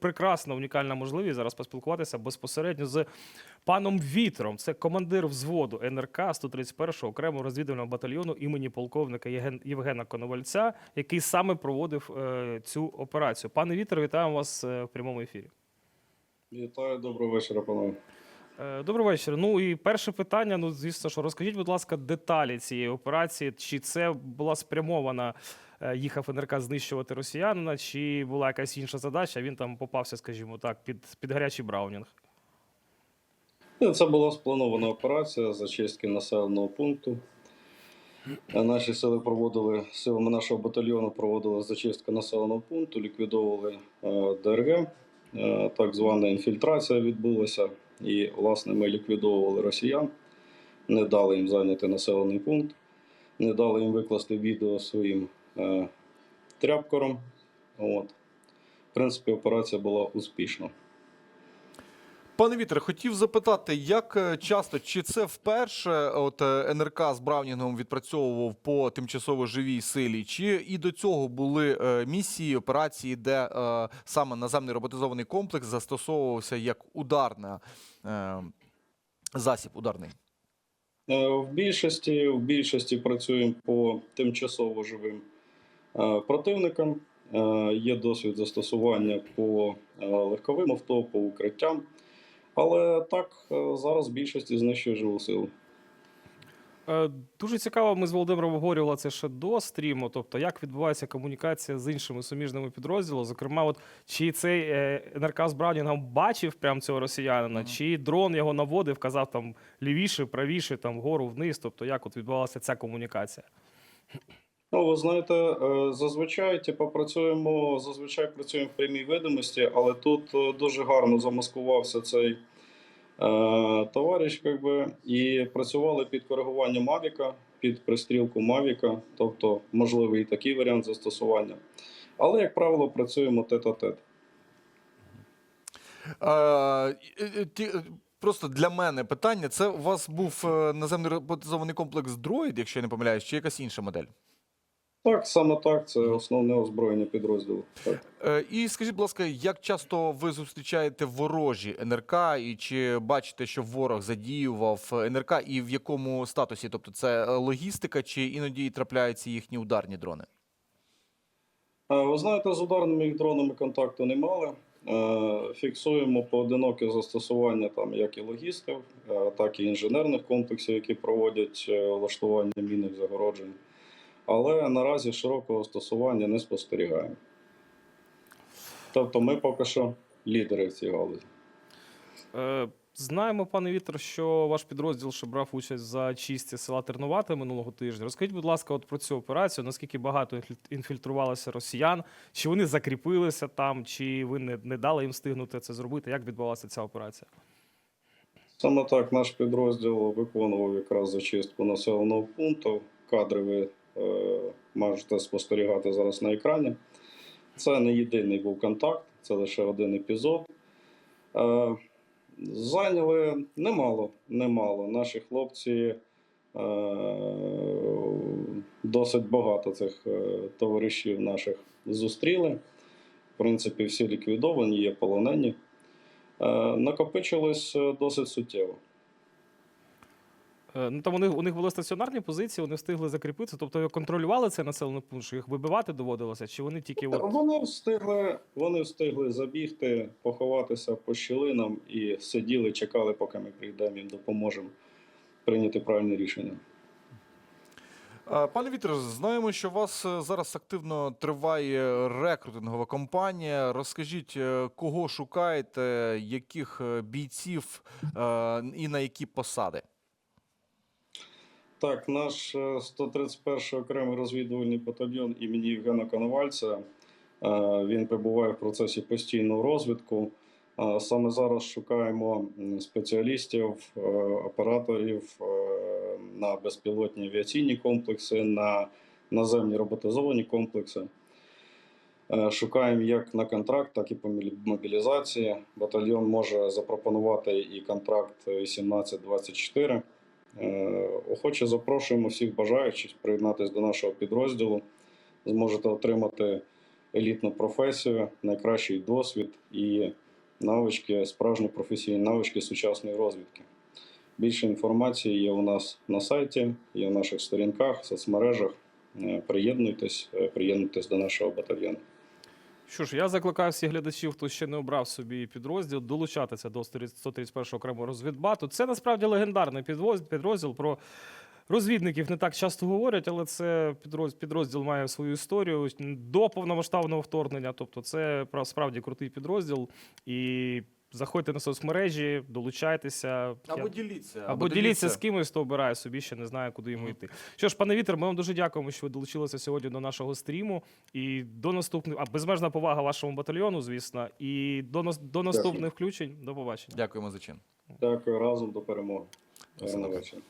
прекрасна унікальна можливість зараз поспілкуватися безпосередньо з паном Вітром. Це командир взводу НРК 131-го окремого розвідувального батальйону імені полковника Євгена Коновальця, який саме проводив е, цю операцію. Пане Вітер, вітаємо вас е, в прямому ефірі. Вітаю, доброго вечора, панове. Е, Добрий вечір. Ну і перше питання. Ну, звісно, що розкажіть, будь ласка, деталі цієї операції. Чи це була спрямована, їхав НРК знищувати росіянина, чи була якась інша задача? Він там попався, скажімо так, під, під гарячий браунінг. Ну, Це була спланована операція зачистки населеного пункту. Е, Наші сили проводили, силами нашого батальйону проводили зачистку населеного пункту, ліквідовували е, ДРГ. Е, Так звана інфільтрація відбулася. І, власне, ми ліквідовували росіян, не дали їм зайняти населений пункт, не дали їм викласти відео своїм е, тряпкором. От. В принципі, операція була успішна. Пане Вітер, хотів запитати, як е, часто чи це вперше от е, НРК з Браунінгом відпрацьовував по тимчасово живій силі, чи і до цього були місії, операції, де е, саме наземний роботизований комплекс застосовувався як ударна е, засіб ударний? В більшості, в більшості працюємо по тимчасово живим противникам. Е, Є досвід застосування по е, легковим авто, по укриттям. Але так, е, зараз більшості знищує живу силу. Е, Дуже цікаво, ми з Володимиром обговорювали це ще до стріму. Тобто, як відбувається комунікація з іншими суміжними підрозділами. Зокрема, от чи цей е, НРК з Браунінгом бачив прям цього росіянина, чи дрон його наводив, казав там лівіше, правіше, там вгору, вниз. Тобто, як от відбувалася ця комунікація? Ну, ви знаєте, е, зазвичай типу, працюємо, зазвичай працюємо в прямій видимості, але тут е, дуже гарно замаскувався цей е, товариш, якби, і працювали під коригуванням Мавіка, під пристрілку Мавіка, тобто можливий і такий варіант застосування. Але, як правило, працюємо тет-а-тет. Е, ті- е, Просто для мене питання: це у вас був е, наземний роботизований комплекс Дроїд, якщо я не помиляюсь, чи якась інша модель? Так, саме так, це основне озброєння підрозділу. Так. Е, І скажіть, будь ласка, як часто ви зустрічаєте ворожі НРК, і чи бачите, що ворог задіював НРК, і в якому статусі? Тобто це логістика, чи іноді трапляються їхні ударні дрони? Е, Ви знаєте, з ударними дронами контакту не мали. Е, Фіксуємо поодиноке застосування там як і логістів, так і інженерних комплексів, які проводять влаштування мінних загороджень. Але наразі широкого застосування не спостерігаємо. Тобто ми поки що лідери в цій галузі. Е, Знаємо, пане Вітер, що ваш підрозділ ще брав участь за чистці села Тернувате минулого тижня. Розкажіть, будь ласка, от про цю операцію. Наскільки багато інфільтрувалося росіян? Чи вони закріпилися там, чи ви не, не дали їм встигнути це зробити? Як відбувалася ця операція? Саме так наш підрозділ виконував якраз зачистку населеного пункту. Е, можете спостерігати зараз на екрані. Це не єдиний був контакт, це лише один епізод. Е, зайняли немало, немало. Наші хлопці е, досить багато цих е, товаришів наших зустріли. В принципі, всі ліквідовані, є полонені. Е, накопичилось е, досить суттєво. Е, Ну там у них, у них були стаціонарні позиції, вони встигли закріпитися. Тобто контролювали цей населений пункт, що їх вибивати доводилося, чи вони тільки от... Вони встигли, вони встигли забігти, поховатися по щілинам і сиділи, чекали, поки ми прийдемо їм допоможемо прийняти правильне рішення. Пане Вітер, знаємо, що у вас е, зараз активно триває рекрутингова кампанія. Розкажіть, е, кого шукаєте, яких бійців і на які посади? Так, наш е, 131 окремий розвідувальний батальйон імені Євгена Коновальця. е, Він перебуває в процесі постійного розвитку. Е, Саме зараз шукаємо спеціалістів, е, операторів е, на безпілотні авіаційні комплекси, на наземні роботизовані комплекси. Е, Шукаємо як на контракт, так і по мобілізації. Батальйон може запропонувати і контракт 18-24. Е, Охоче запрошуємо всіх бажаючих приєднатися до нашого підрозділу. Зможете отримати елітну професію, найкращий досвід і навички, справжні професійні навички сучасної розвідки. Більше інформації є у нас на сайті, є в наших сторінках, соцмережах. Е, Приєднуйтесь, е, приєднуйтесь до нашого батальйону. Що ж, я закликаю всіх глядачів, хто ще не обрав собі підрозділ, долучатися до 131 окремого розвідбату. Це насправді легендарний підрозділ. Про розвідників не так часто говорять, але це підрозділ, має свою історію до повномасштабного вторгнення. Тобто, це пра- справді крутий підрозділ. І заходьте на соцмережі, долучайтеся. Або Я- діліться. або діліться з кимось, хто обирає собі, ще не знає, куди йому йти. Що ж, пане Вітер, ми вам дуже дякуємо, що ви долучилися сьогодні до нашого стріму. І до наступних, а безмежна повага вашому батальйону, звісно. І до, нас- до наступних включень. До побачення. Дякуємо за чин. Дякую разом до перемоги. Все Гарного вечора.